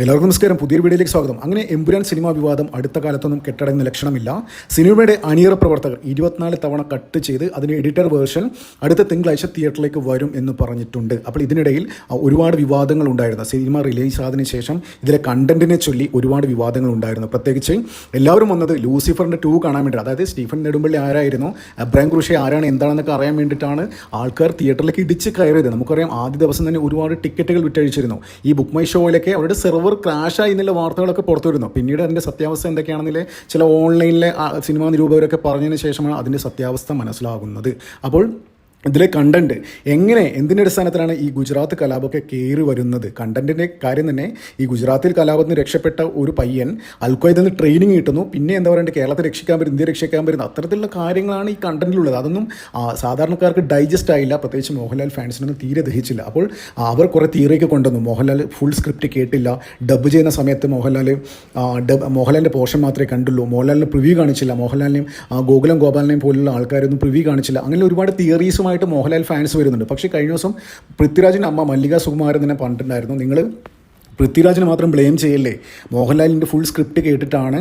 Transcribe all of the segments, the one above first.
എല്ലാവർക്കും നമസ്കാരം. പുതിയൊരു വീഡിയോയിലേക്ക് സ്വാഗതം. അങ്ങനെ എമ്പുരാൻ സിനിമാ വിവാദം അടുത്ത കാലത്തൊന്നും കെട്ടടങ്ങുന്ന ലക്ഷണമില്ല. സിനിമയുടെ അണിയറ പ്രവർത്തകർ ഇരുപത്തിനാല് തവണ കട്ട് ചെയ്ത് അതിന് എഡിറ്റർ വേർഷൻ അടുത്ത തിങ്കളാഴ്ച തിയേറ്ററിലേക്ക് വരും എന്ന് പറഞ്ഞിട്ടുണ്ട്. അപ്പോൾ ഇതിനിടയിൽ ഒരുപാട് വിവാദങ്ങൾ ഉണ്ടായിരുന്നു. സിനിമ റിലീസ് ആയതിനു ശേഷം ഇതിലെ കണ്ടന്റിനെ ചൊല്ലി ഒരുപാട് വിവാദങ്ങൾ ഉണ്ടായിരുന്നു. പ്രത്യേകിച്ച് എല്ലാവരും വന്നത് ലൂസിഫറിന്റെ ടൂ കാണാൻ വേണ്ടി അതായത് സ്റ്റീഫൻ നെടുമ്പള്ളി ആരായിരുന്നു? അബ്രാം ക്രൂഷെ ആരാണ്? എന്താണെന്നൊക്കെ അറിയാൻ വേണ്ടിയിട്ടാണ് ആൾക്കാർ തിയേറ്ററിലേക്ക് ഇടിച്ച് കയറിയത്. നമുക്കറിയാം ആദ്യ ദിവസം തന്നെ ഒരുപാട് ടിക്കറ്റുകൾ വിറ്റഴിച്ചിരുന്നു. ഈ ബുക്ക് മൈ ഷോയിലൊക്കെ അവരുടെ സെർവർ ക്രാഷായി എന്നുള്ള വാർത്തകളൊക്കെ പുറത്തു വരുന്നു പിന്നീട് അതിന്റെ സത്യാവസ്ഥ എന്തൊക്കെയാണെന്നില്ലേ? ചില ഓൺലൈനിലെ സിനിമാ നിരൂപകരൊക്കെ പറഞ്ഞതിന് ശേഷമാണ് അതിന്റെ സത്യാവസ്ഥ മനസ്സിലാകുന്നത്. അപ്പോൾ ഇതിലെ കണ്ടന്റ് എങ്ങനെ എന്തിന്റെ അടിസ്ഥാനത്തിലാണ് ഈ ഗുജറാത്ത് കലാപമൊക്കെ കയറി വരുന്നത്? കണ്ടന്റിന്റെ കാര്യം തന്നെ ഈ ഗുജറാത്തിൽ കലാപത്തിൽ നിന്ന് രക്ഷപ്പെട്ട ഒരു പയ്യൻ അൽക്വയ്ദിൽ നിന്ന് ട്രെയിനിങ് കിട്ടുന്നു. പിന്നെ എന്താ പറയുക കേരളത്തെ രക്ഷിക്കാൻ പറ്റും ഇന്ത്യ രക്ഷിക്കാൻ പറ്റുന്ന അത്തരത്തിലുള്ള കാര്യങ്ങളാണ് ഈ കണ്ടന്റിലുള്ളത് അതൊന്നും സാധാരണക്കാർക്ക് ഡൈജസ്റ്റ് ആയില്ല. പ്രത്യേകിച്ച് മോഹൻലാൽ ഫാൻസിനൊന്നും തീരെ ദഹിച്ചില്ല. അപ്പോൾ അവർ കുറേ തിയറിയൊക്കെ കൊണ്ടുവന്നു. മോഹൻലാൽ ഫുൾ സ്ക്രിപ്റ്റ് കേട്ടില്ല. ഡബ്ബ് ചെയ്യുന്ന സമയത്ത് മോഹൻലാൽ ഡബ് മോഹൻലാലിന്റെ പോർഷൻ മാത്രമേ കണ്ടുള്ളൂ. മോഹൻലാലിന് പ്രിവ്യൂ കാണിച്ചില്ല. മോഹൻലാലിനെയും ഗോകുലം ഗോപാലിനെയും പോലുള്ള ആൾക്കാരൊന്നും പ്രിവ്യൂ കാണിച്ചില്ല. അങ്ങനെ ഒരുപാട് തിയറീസുമായിട്ട് മോഹൻലാൽ ഫാൻസ് വരുന്നുണ്ട്. പക്ഷേ കഴിഞ്ഞ ദിവസം പൃഥ്വിരാജിന്റെ അമ്മ മല്ലിക സുകുമാരൻ തന്നെ പറഞ്ഞിട്ടുണ്ടായിരുന്നു നിങ്ങൾ പൃഥ്വിരാജിനെ മാത്രം ബ്ലെയിം ചെയ്യല്ലേ? മോഹൻലാലിന്റെ ഫുൾ സ്ക്രിപ്റ്റ് കേട്ടിട്ടാണ്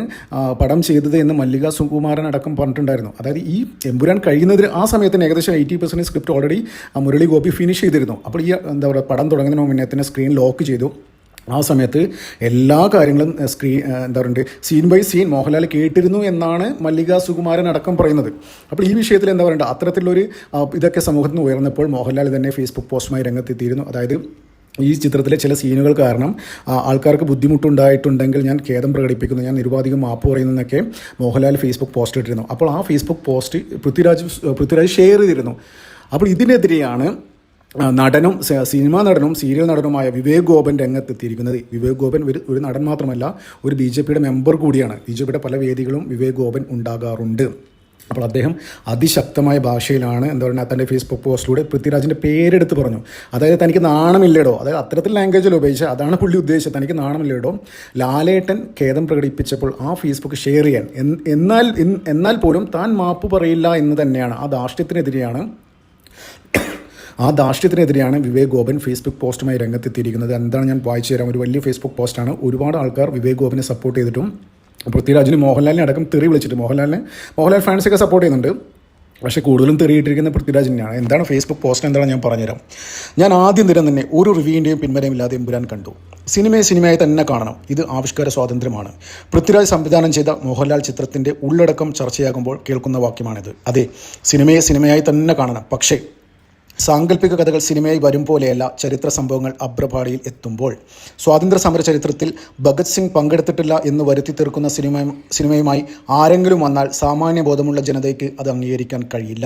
പടം ചെയ്തത് എന്ന് മല്ലിക സുകുമാരൻ അടക്കം പറഞ്ഞിട്ടുണ്ടായിരുന്നു. അതായത് ഈ എമ്പുരാൻ കഴിയുന്നതിന് ആ സമയത്തിന് ഏകദേശം eighty percent script already Murali Gopi finish ചെയ്തിരുന്നു. അപ്പോൾ ഈ എന്താ പറയുക പടം തുടങ്ങുന്നതിന് മുന്നേ തന്നെ സ്ക്രീൻ ലോക്ക് ചെയ്തു. ആ സമയത്ത് എല്ലാ കാര്യങ്ങളും സ്ക്രീൻ എന്താ പറയുക സീൻ ബൈ സീൻ മോഹൻലാൽ കേട്ടിരുന്നു എന്നാണ് മല്ലിക സുകുമാരൻ അടക്കം പറയുന്നത്. അപ്പോൾ ഈ വിഷയത്തിൽ എന്താ പറയണ്ട അത്തരത്തിലൊരു ഇതൊക്കെ സമൂഹത്തിൽ നിന്ന് ഉയർന്നപ്പോൾ മോഹൻലാൽ തന്നെ ഫേസ്ബുക്ക് പോസ്റ്റുമായി രംഗത്തെത്തിയിരുന്നു. അതായത് ഈ ചിത്രത്തിലെ ചില സീനുകൾ കാരണം ആൾക്കാർക്ക് ബുദ്ധിമുട്ടുണ്ടായിട്ടുണ്ടെങ്കിൽ ഞാൻ ഖേദം പ്രകടിപ്പിക്കുന്നു ഞാൻ നിരുപാധികം മാപ്പ് പറയുന്നതെന്നൊക്കെ മോഹൻലാൽ ഫേസ്ബുക്ക് പോസ്റ്റ് ഇട്ടിരുന്നു. അപ്പോൾ ആ Facebook post Prithviraj Prithviraj share ചെയ്തിരുന്നു. അപ്പോൾ ഇതിനെതിരെയാണ് നടനും സിനിമാ നടനും സീരിയൽ നടനുമായ വിവേക് ഗോപൻ രംഗത്തെത്തിയിരിക്കുന്നത്. വിവേക് ഗോപൻ ഒരു ഒരു നടൻ മാത്രമല്ല ഒരു ബി ജെ പിയുടെ മെമ്പർ കൂടിയാണ്. ബി ജെ പിയുടെ പല വേദികളും വിവേക് ഗോപൻ ഉണ്ടാകാറുണ്ട്. അപ്പോൾ അദ്ദേഹം അതിശക്തമായ ഭാഷയിലാണ് എന്താ പറയുക തന്റെ ഫേസ്ബുക്ക് പോസ്റ്റിലൂടെ പൃഥ്വിരാജിന്റെ പേരെടുത്ത് പറഞ്ഞു. അതായത് തനിക്ക് നാണമില്ലേടോ? അതായത് അത്തരത്തിൽ ലാംഗ്വേജിൽ ഉപയോഗിച്ച് അതാണ് പുള്ളി ഉദ്ദേശിച്ചത് തനിക്ക് നാണമില്ലേടോ? ലാലേട്ടൻ ഖേദം പ്രകടിപ്പിച്ചപ്പോൾ ആ ഫേസ്ബുക്ക് ഷെയർ ചെയ്യാൻ. എന്നാൽ എന്നാൽ പോലും താൻ മാപ്പ് പറയില്ല എന്ന് തന്നെയാണ്. ആ ധാർഷ്ട്യത്തിനെതിരെയാണ് ആ ധാർഷ്ട്യത്തിനെതിരെയാണ് വിവേക് ഗോപൻ ഫേസ്ബുക്ക് പോസ്റ്റുമായി രംഗത്തെത്തിയിരിക്കുന്നത്. എന്താണ് ഞാൻ വായിച്ചു തരാം. ഒരു വലിയ ഫേസ്ബുക്ക് പോസ്റ്റാണ് ഒരുപാട് ആൾക്കാർ വിവേക് ഗോപനെ സപ്പോർട്ട് ചെയ്തിട്ടും പൃഥ്വിരാജിന് മോഹൻലാലിനെ അടക്കം തെറി വിളിച്ചിട്ട്. മോഹൻലാലിനെ മോഹൻലാൽ ഫാൻസൊക്കെ സപ്പോർട്ട് ചെയ്യുന്നുണ്ട്. പക്ഷേ കൂടുതലും തെറിയിട്ടിരിക്കുന്ന പൃഥ്വിരാജിനെയാണ് എന്താണ് ഫേസ്ബുക്ക് പോസ്റ്റ് എന്താണ് ഞാൻ പറഞ്ഞുതരാം ഞാൻ ആദ്യം നിരം തന്നെ ഒരു റിവ്യൂവിന്റെയും പിന്മരയും ഇല്ലാതെ എമ്പുരാൻ കണ്ടു. സിനിമയെ സിനിമയായി തന്നെ കാണണം. ഇത് ആവിഷ്കാര സ്വാതന്ത്ര്യമാണ്. പൃഥ്വിരാജ് സംവിധാനം ചെയ്ത മോഹൻലാൽ ചിത്രത്തിന്റെ ഉള്ളടക്കം ചർച്ചയാകുമ്പോൾ കേൾക്കുന്ന വാക്യമാണിത്. അതെ സിനിമയെ സിനിമയായി തന്നെ കാണണം. പക്ഷേ സാങ്കല്പിക കഥകൾ സിനിമയായി വരും പോലെയല്ല ചരിത്ര സംഭവങ്ങൾ അബ്രപാടിയിൽ എത്തുമ്പോൾ. സ്വാതന്ത്ര്യ സമര ചരിത്രത്തിൽ ഭഗത് സിംഗ് പങ്കെടുത്തിട്ടില്ല എന്ന് വരുത്തി തീർക്കുന്ന സിനിമ സിനിമയുമായി ആരെങ്കിലും വന്നാൽ സാമാന്യ ബോധമുള്ള ജനതയ്ക്ക് അത് അംഗീകരിക്കാൻ കഴിയില്ല.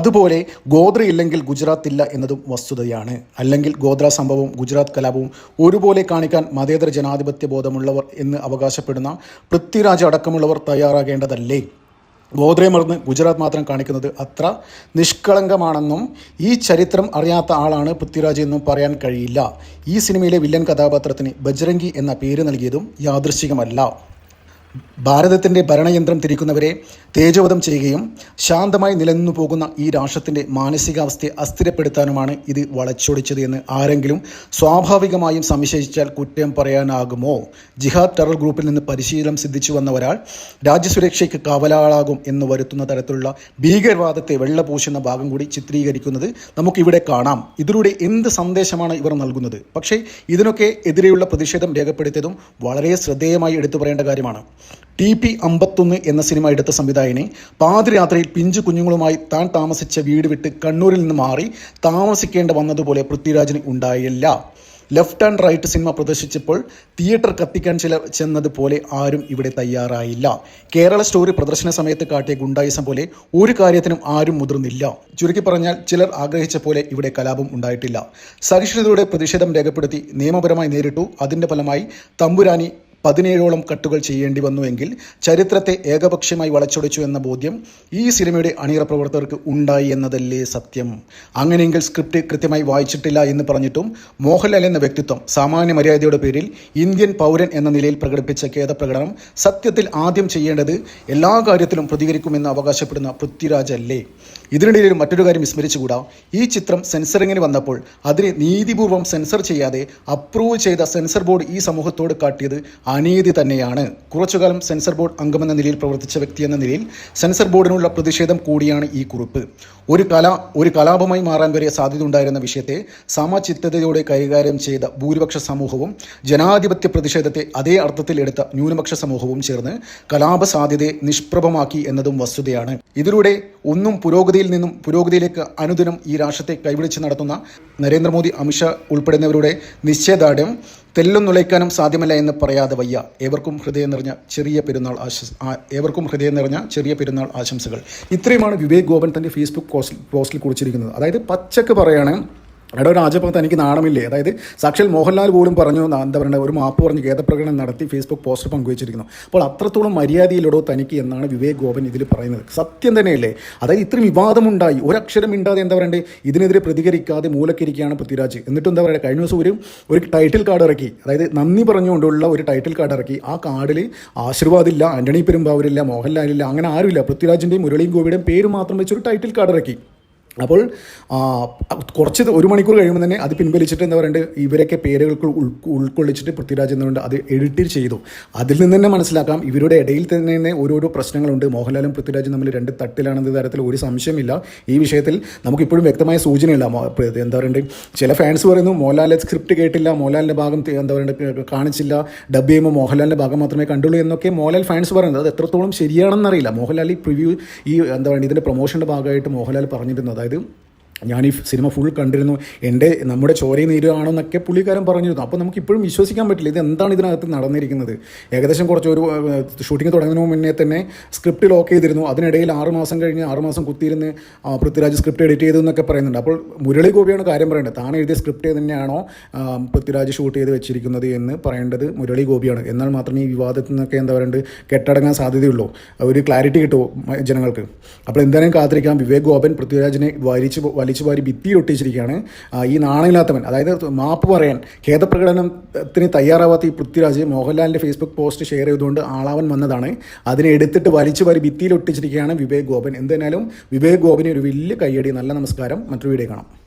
അതുപോലെ ഗോത്ര ഇല്ലെങ്കിൽ ഗുജറാത്ത് ഇല്ല എന്നതും വസ്തുതയാണ്. അല്ലെങ്കിൽ ഗോത്ര സംഭവവും ഗുജറാത്ത് കലാപവും ഒരുപോലെ കാണിക്കാൻ മതേതര ജനാധിപത്യ ബോധമുള്ളവർ എന്ന് അവകാശപ്പെടുന്ന പൃഥ്വിരാജ് അടക്കമുള്ളവർ തയ്യാറാകേണ്ടതല്ലേ? ഗോദ്രയെ മറന്ന് ഗുജറാത്ത് മാത്രം കാണിക്കുന്നത് അത്ര നിഷ്കളങ്കമാണെന്നും ഈ ചരിത്രം അറിയാത്ത ആളാണ് പൃഥ്വിരാജ് എന്നും പറയാൻ കഴിയില്ല. ഈ സിനിമയിലെ വില്ലൻ കഥാപാത്രത്തിന് ബജ്രംഗി എന്ന പേര് നൽകിയതും യാദൃശ്ചികമല്ല. ഭാരതത്തിന്റെ ഭരണയന്ത്രം തിരിക്കുന്നവരെ തേജോവധം ചെയ്യുകയും ശാന്തമായി നിലനിന്നു പോകുന്ന ഈ രാഷ്ട്രത്തിന്റെ മാനസികാവസ്ഥയെ അസ്ഥിരപ്പെടുത്താനുമാണ് ഇത് വളച്ചൊടിച്ചത് എന്ന് ആരെങ്കിലും സ്വാഭാവികമായും സംശയിച്ചാൽ കുറ്റം പറയാനാകുമോ? ജിഹാദ് ടെറർ ഗ്രൂപ്പിൽ നിന്ന് പരിശീലനം സിദ്ധിച്ചു വന്ന ഒരാൾ രാജ്യസുരക്ഷയ്ക്ക് കാവലാളാകും എന്ന് വരുത്തുന്ന തരത്തിലുള്ള ഭീകരവാദത്തെ വെള്ളപൂശുന്ന ഭാഗം കൂടി ചിത്രീകരിക്കുന്നത് നമുക്കിവിടെ കാണാം. ഇതിലൂടെ എന്ത് സന്ദേശമാണ് ഇവർ നൽകുന്നത്? പക്ഷേ ഇതിനൊക്കെ എതിരെയുള്ള പ്രതിഷേധം രേഖപ്പെടുത്തിയതും വളരെ ശ്രദ്ധേയമായി എടുത്തു പറയേണ്ട കാര്യമാണ്. ടി പി അമ്പത്തൊന്ന് എന്ന സിനിമ എടുത്ത സംവിധായകനെ പാതിരാത്രിയിൽ പിഞ്ചു കുഞ്ഞുങ്ങളുമായി താൻ താമസിച്ച വീട് വിട്ട് കണ്ണൂരിൽ നിന്ന് മാറി താമസിക്കേണ്ട വന്നതുപോലെ പൃഥ്വിരാജിന് ഉണ്ടായില്ല. ലെഫ്റ്റ് ആൻഡ് റൈറ്റ് സിനിമ പ്രദർശിച്ചപ്പോൾ തിയേറ്റർ കത്തിക്കാൻ ചില ചെന്നതുപോലെ ആരും ഇവിടെ തയ്യാറായില്ല. കേരള സ്റ്റോറി പ്രദർശന സമയത്ത് കാട്ടിയ ഗുണ്ടായിസം പോലെ ഒരു കാര്യത്തിനും ആരും മുതിർന്നില്ല. ചുരുക്കി പറഞ്ഞാൽ ചിലർ ആഗ്രഹിച്ച പോലെ ഇവിടെ കലാപം ഉണ്ടായിട്ടില്ല. സഹിഷ്ണുതയുടെ പ്രതിഷേധം രേഖപ്പെടുത്തി നിയമപരമായി നേരിട്ടു. അതിന്റെ ഫലമായി തമ്പുരാനി പതിനേഴോളം കട്ടുകൾ ചെയ്യേണ്ടി വന്നുവെങ്കിൽ ചരിത്രത്തെ ഏകപക്ഷീയമായി വളച്ചൊടിച്ചു എന്ന ബോധ്യം ഈ സിനിമയുടെ അണിയറ പ്രവർത്തകർക്ക് ഉണ്ടായി എന്നതല്ലേ സത്യം. അങ്ങനെയെങ്കിൽ സ്ക്രിപ്റ്റ് കൃത്യമായി വായിച്ചിട്ടില്ല എന്ന് പറഞ്ഞിട്ടും മോഹൻലാൽ എന്ന വ്യക്തിത്വം സാമാന്യ മര്യാദയുടെ പേരിൽ ഇന്ത്യൻ പൗരൻ എന്ന നിലയിൽ പ്രകടിപ്പിച്ച ഖേദപ്രകടനം സത്യത്തിൽ ആദ്യം ചെയ്യേണ്ടത് എല്ലാ കാര്യത്തിലും പ്രതികരിക്കുമെന്ന് അവകാശപ്പെടുന്ന പൃഥ്വിരാജ് അല്ലേ ഇതിനിടയിൽ മറ്റൊരു കാര്യം വിസ്മരിച്ചുകൂടാ. ഈ ചിത്രം സെൻസറിങ്ങിന് വന്നപ്പോൾ അതിനെ നീതിപൂർവം സെൻസർ ചെയ്യാതെ അപ്രൂവ് ചെയ്ത സെൻസർ ബോർഡ് ഈ സമൂഹത്തോട് കാട്ടിയത് അനീതി തന്നെയാണ്. കുറച്ചുകാലം സെൻസർ ബോർഡ് അംഗമെന്ന നിലയിൽ പ്രവർത്തിച്ച വ്യക്തി എന്ന നിലയിൽ സെൻസർ ബോർഡിനുള്ള പ്രതിഷേധം കൂടിയാണ് ഈ കുറിപ്പ്. ഒരു കല ഒരു കലാപമായി മാറാൻ വരെ സാധ്യത ഉണ്ടായിരുന്ന വിഷയത്തെ സമചിത്തതയോടെ കൈകാര്യം ചെയ്ത ഭൂരിപക്ഷ സമൂഹവും ജനാധിപത്യ പ്രതിഷേധത്തെ അതേ അർത്ഥത്തിൽ എടുത്ത ന്യൂനപക്ഷ സമൂഹവും ചേർന്ന് കലാപ സാധ്യതയെ നിഷ്പ്രഭമാക്കി എന്നതും വസ്തുതയാണ്. ഇതിലൂടെ ഒന്നും പുരോഗതിയിൽ നിന്നും പുരോഗതിയിലേക്ക് അനുദിനം ഈ രാഷ്ട്രത്തെ കൈപിടിച്ച് നടത്തുന്ന നരേന്ദ്രമോദി അമിത്ഷാ ഉൾപ്പെടുന്നവരുടെ നിശ്ചയദാർഢ്യം തെല്ലും നുളയ്ക്കാനും സാധ്യമല്ല എന്ന് പറയാതെ വയ്യ. ഏവർക്കും ഹൃദയം നിറഞ്ഞ ചെറിയ പെരുന്നാൾ ആശംസ ഏവർക്കും ഹൃദയം നിറഞ്ഞ ചെറിയ പെരുന്നാൾ ആശംസകൾ. ഇത്രയുമാണ് വിവേക് ഗോപൻ തന്റെ ഫേസ്ബുക്ക് പോസ്റ്റിൽ കുറിച്ചിരിക്കുന്നത്. അതായത് പച്ചക്ക് പറയാണ് എടോ രാജഭക്ത് എനിക്ക് നാണമില്ലേ? അതായത് സാക്ഷാൽ മോഹൻലാൽ പോലും പറഞ്ഞു എന്താ പറയുക ഒരു മാപ്പ് പറഞ്ഞ് ഖേദപ്രകടനം നടത്തി ഫേസ്ബുക്ക് പോസ്റ്റ് പങ്കുവച്ചിരിക്കുന്നു. അപ്പോൾ അത്രത്തോളം മര്യാദയിലടോ തനിക്ക് എന്നാണ് വിവേക് ഗോപൻ ഇതിൽ പറയുന്നത്. സത്യം തന്നെയല്ലേ? അതായത് ഇത്രയും വിവാദമുണ്ടായി. ഒരക്ഷരം മിണ്ടാതെ എന്താ പറയണ്ടേ? ഇതിനെതിരെ പ്രതികരിക്കാതെ മൂലക്കിരിക്കുകയാണ് പൃഥ്വിരാജ്. എന്നിട്ട് എന്താ പറയുക കഴിഞ്ഞ ദിവസം ഒരു ഒരു ടൈറ്റിൽ കാർഡ് ഇറക്കി. അതായത് നന്ദി പറഞ്ഞുകൊണ്ടുള്ള ഒരു ടൈറ്റിൽ കാർഡ് ഇറക്കി. ആ കാർഡിൽ ആശീർവാദില്ല ആന്റണി പെരുമ്പാവൂരില്ല മോഹൻലാലില്ല അങ്ങനെ ആരുമില്ല. പൃഥ്വിരാജിന്റെയും മുരളിയും ഗോപിയുടെയും പേര് മാത്രം വെച്ചൊരു ടൈറ്റിൽ കാർഡ് ഇറക്കി. അപ്പോൾ കുറച്ച് ഒരു മണിക്കൂർ കഴിയുമ്പോൾ തന്നെ അത് പിൻവലിച്ചിട്ട് എന്താ പറയുക ഇവരൊക്കെ പേരുകൾ ഉൾ ഉൾക്കൊള്ളിച്ചിട്ട് പൃഥ്വിരാജ് എന്നുകൊണ്ട് അത് എഡിറ്റ് ചെയ്തു. അതിൽ നിന്ന് തന്നെ മനസ്സിലാക്കാം ഇവരുടെ ഇടയിൽ തന്നെ ഓരോരോ പ്രശ്നങ്ങളുണ്ട്. മോഹൻലാലും പൃഥ്വിരാജും തമ്മിൽ രണ്ട് തട്ടിലാണെന്ന തരത്തിൽ ഒരു സംശയമില്ല. ഈ വിഷയത്തിൽ നമുക്കിപ്പോഴും വ്യക്തമായ സൂചനയില്ല. എന്താ പറയുക ചില ഫാൻസ് പറയുന്നു മോഹൻലാൽ സ്ക്രിപ്റ്റ് കേട്ടില്ല മോഹൻലാലിന്റെ ഭാഗം എന്താ പറയുക കാണിച്ചില്ല ഡബ് ചെയ്യുമ്പോൾ മോഹൻലാലിന്റെ ഭാഗം മാത്രമേ കണ്ടുള്ളൂ എന്നൊക്കെ മോഹൻലാൽ ഫാൻസ് പറയുന്നത്. അത് എത്രത്തോളം ശരിയാണെന്നറിയില്ല. മോഹൻലാൽ ഈ പ്രിവ്യൂ ഈ എന്താ പറയുക ഇതിന്റെ പ്രൊമോഷന്റെ ഭാഗമായിട്ട് മോഹൻലാൽ പറഞ്ഞിരുന്നത്. അതായത് ഞാൻ ഈ സിനിമ ഫുൾ കണ്ടിരുന്നു. എന്റെ നമ്മുടെ ചോരയും നീരാണെന്നൊക്കെ പുള്ളിക്കാരൻ പറഞ്ഞിരുന്നു. അപ്പോൾ നമുക്ക് ഇപ്പോഴും വിശ്വസിക്കാൻ പറ്റില്ല ഇത് എന്താണ് ഇതിനകത്ത് നടന്നിരിക്കുന്നത്. ഏകദേശം കുറച്ച് ഒരു ഷൂട്ടിംഗ് തുടങ്ങുന്ന മുന്നേ തന്നെ സ്ക്രിപ്റ്റ് ലോക്ക് ചെയ്തിരുന്നു. അതിനിടയിൽ ആറ് മാസം കഴിഞ്ഞ് ആറ് മാസം കുത്തിയിരുന്ന് പൃഥ്വിരാജ് സ്ക്രിപ്റ്റ് എഡിറ്റ് ചെയ്തു എന്നൊക്കെ പറയുന്നുണ്ട്. അപ്പോൾ മുരളി ഗോപിയാണ് കാര്യം പറയേണ്ടത്. താൻ എഴുതിയ സ്ക്രിപ്റ്റ് തന്നെയാണോ പൃഥ്വിരാജ് ഷൂട്ട് ചെയ്ത് വെച്ചിരിക്കുന്നത് എന്ന് പറയേണ്ടത് മുരളി ഗോപിയാണ്. എന്നാൽ മാത്രമേ ഈ വിവാദത്തിൽ നിന്നൊക്കെ എന്താ പറയുക കെട്ടടങ്ങാൻ സാധ്യതയുള്ളൂ. ഒരു ക്ലാരിറ്റി കിട്ടുമോ ജനങ്ങൾക്ക്? അപ്പോൾ എന്തായാലും കാത്തിരിക്കാം. വിവേക് ഗോപൻ പൃഥ്വിരാജിനെ വലിച്ചു വലിച്ചു വാരി ഭിത്തിയിൽ ഒട്ടിച്ചിരിക്കുകയാണ്. ഈ നാണയില്ലാത്തവൻ അതായത് മാപ്പ് പറയാൻ ഖേദപ്രകടനത്തിന് തയ്യാറാവാത്ത ഈ പൃഥ്വിരാജ് മോഹൻലാലിന്റെ ഫേസ്ബുക്ക് പോസ്റ്റ് ഷെയർ ചെയ്തുകൊണ്ട് ആളാവൻ വന്നതാണ്. അതിനെ എടുത്തിട്ട് വലിച്ചു വാരി ഭിത്തിയിൽ ഒട്ടിച്ചിരിക്കുകയാണ് വിവേക് ഗോപൻ. എന്തായാലും വിവേക് ഗോപന് ഒരു വലിയ കയ്യടി. നല്ല നമസ്കാരം. മറ്റൊരു വീഡിയോ കാണാം.